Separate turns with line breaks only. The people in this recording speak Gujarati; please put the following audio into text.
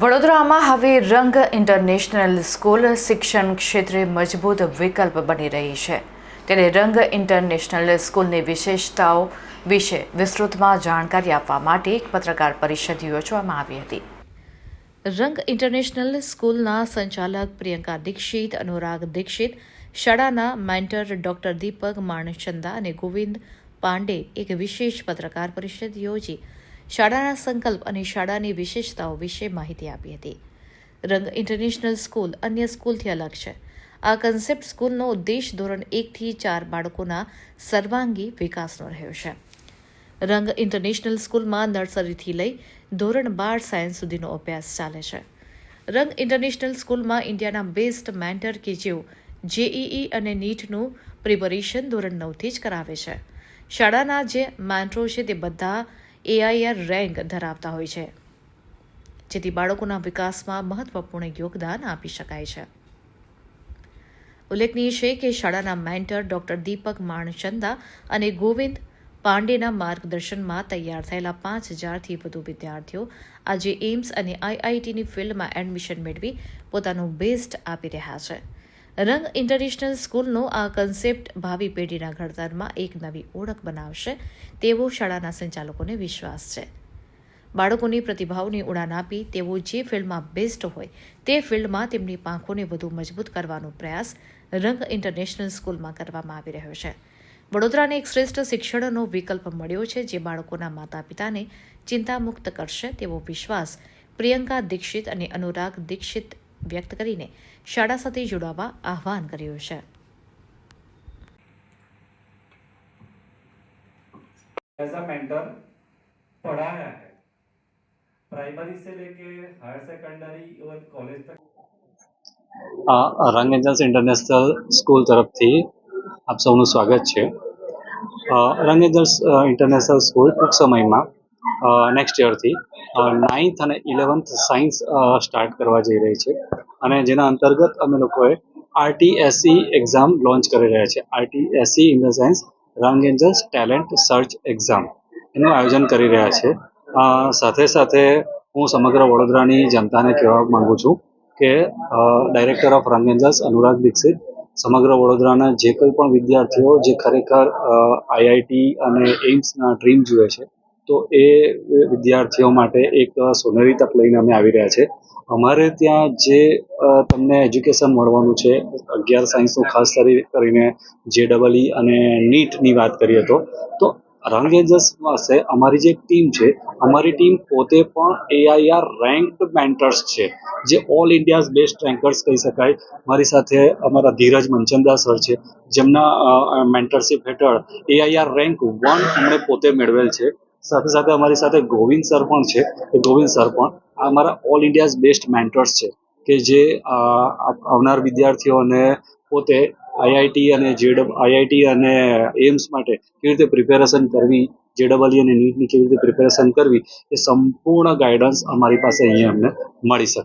વડોદરામાં હવે રંગ ઇન્ટરનેશનલ સ્કૂલ શિક્ષણ ક્ષેત્રે મજબૂત વિકલ્પ બની રહી છે. ત્યારે રંગ ઇન્ટરનેશનલ સ્કૂલની વિશેષતાઓ વિશે વિસ્તૃતમાં જાણકારી આપવા માટે એક પત્રકાર પરિષદ યોજવામાં આવી હતી. રંગ ઇન્ટરનેશનલ સ્કૂલના સંચાલક પ્રિયંકા દીક્ષિત, અનુરાગ દીક્ષિત, શાળાના મેન્ટર ડોક્ટર દીપક માણચંદા અને ગોવિંદ પાંડે એક વિશેષ પત્રકાર પરિષદ યોજી શાળાના સંકલ્પ અને શાળાની વિશેષતાઓ વિશે માહિતી આપી હતી. રંગ ઇન્ટરનેશનલ સ્કૂલ અન્ય સ્કૂલથી અલગ છે. આ કન્સેપ્ટ સ્કૂલનો ઉદ્દેશ ધોરણ એકથી ચાર બાળકોના સર્વાંગી વિકાસનો રહ્યો છે. રંગ ઇન્ટરનેશનલ સ્કૂલમાં નર્સરીથી લઈ ધોરણ બાર સાયન્સ સુધીનો અભ્યાસ ચાલે છે. રંગ ઇન્ટરનેશનલ સ્કૂલમાં ઇન્ડિયાના બેસ્ટ મેન્ટર કે જેઓ જેઈઈ અને નીટનું પ્રિપરેશન ધોરણ નવથી જ કરાવે છે. શાળાના જે મેન્ટરો છે તે બધા એઆઈઆર રેન્ક ધરાવતા હોય છે, જેથી બાળકોના વિકાસમાં મહત્વપૂર્ણ યોગદાન આપી શકાય છે. ઉલ્લેખનીય છે કે શાળાના મેન્ટર ડોક્ટર દીપક માણચંદા અને ગોવિંદ પાંડેના માર્ગદર્શનમાં તૈયાર થયેલા પાંચ હજારથી વધુ વિદ્યાર્થીઓ આજે એમ્સ અને આઈઆઈટીની ફિલ્ડમાં એડમિશન મેળવી પોતાનું બેસ્ટ આપી રહ્યા છે. રંગ ઇન્ટરનેશનલ સ્કૂલનો આ કન્સેપ્ટ ભાવિ પેઢીના ઘડતરમાં એક નવી ઓળખ બનાવશે, તેવો શાળાના સંચાલકોને વિશ્વાસ છે. બાળકોની પ્રતિભાવની ઉડાન આપી તેઓ જે ફિલ્ડમાં બેસ્ટ હોય તે ફિલ્ડમાં તેમની પાંખોને વધુ મજબૂત કરવાનો પ્રયાસ રંગ ઇન્ટરનેશનલ સ્કૂલમાં કરવામાં આવી રહ્યો છે. વડોદરાને એક શ્રેષ્ઠ શિક્ષણનો વિકલ્પ મળ્યો છે જે બાળકોના માતા પિતાને ચિંતામુક્ત કરશે તેવો વિશ્વાસ પ્રિયંકા દીક્ષિત અને અનુરાગ દીક્ષિત વ્યક્ત કરીને શાળા સાથે જોડાવા આહવાન કર્યું છે
एज अ मेंटर पढ़ाया है प्राइमरी से लेके हायर सेकेंडरी इवन कॉलेज तक
અ રંગ એન્જલ્સ ઇન્ટરનેશનલ સ્કૂલ તરફથી આપ સૌનું સ્વાગત છે અ, રંગ એન્જલ્સ અ, ઇન્ટરનેશનલ સ્કૂલ ટૂંક સમયમાં નેક્સ્ટ યરથી નાઇન્થ અને ઇલેવન્થ સાયન્સ સ્ટાર્ટ કરવા જઈ રહી છે. અને જેના અંતર્ગત અમે લોકોએ આરટીએસસી એક્ઝામ લોન્ચ કરી રહ્યા છે. RTSC in the sense Rang Angels talent search exam એનું આયોજન કરી રહ્યા છે. સાથે સાથે હું સમગ્ર વડોદરાની જનતાને કહેવા માંગુ છું કે director of Rang Angels Anurag Dixit સમગ્ર વડોદરાના જે કોઈ પણ વિદ્યાર્થીઓ જે ખરેખર આઈઆઈટી અને એઇમ્સના ડ્રીમ જુએ છે તો એ વિદ્યાર્થીઓ માટે એક સોનેરી તક લઈને અમે આવી રહ્યા છે. અમારે ત્યાં જે તમને એજ્યુકેશન મળવાનું છે, અગિયાર સાયન્સનું ખાસ કરી, કરીને જે ડબલ ઈ અને નીટની વાત કરીએ તો તો રંગ એન્જલ્સ પાસે અમારી જે ટીમ છે, અમારી ટીમ પોતે પણ એઆઈઆર રેન્કડ મેન્ટર્સ છે. જે ઓલ ઇન્ડિયાઝ બેસ્ટ રેન્કર્સ કહી શકાય. મારી સાથે અમારા ધીરજ મનચંદા સર છે, જેમના મેન્ટરશિપ હેઠળ એઆઈઆર રેન્ક વન એમણે પોતે મેળવેલ છે. સાથે સાથે અમારી સાથે ગોવિંદ સર પણ છે. એ ગોવિંદ સર પણ આ અમારા ઓલ ઇન્ડિયાઝ બેસ્ટ મેન્ટર્સ છે. કે જે આવનાર વિદ્યાર્થીઓને પોતે આઈઆઈટી અને જેડબ આઈઆઈટી અને એમ્સ માટે કેવી રીતે પ્રિપેરેશન કરવી જેડબલઈ અને નીટની કેવી રીતે પ્રિપેરેશન કરવી, એ સંપૂર્ણ ગાઈડન્સ અમારી પાસે અહીંયા અમને મળી શકશે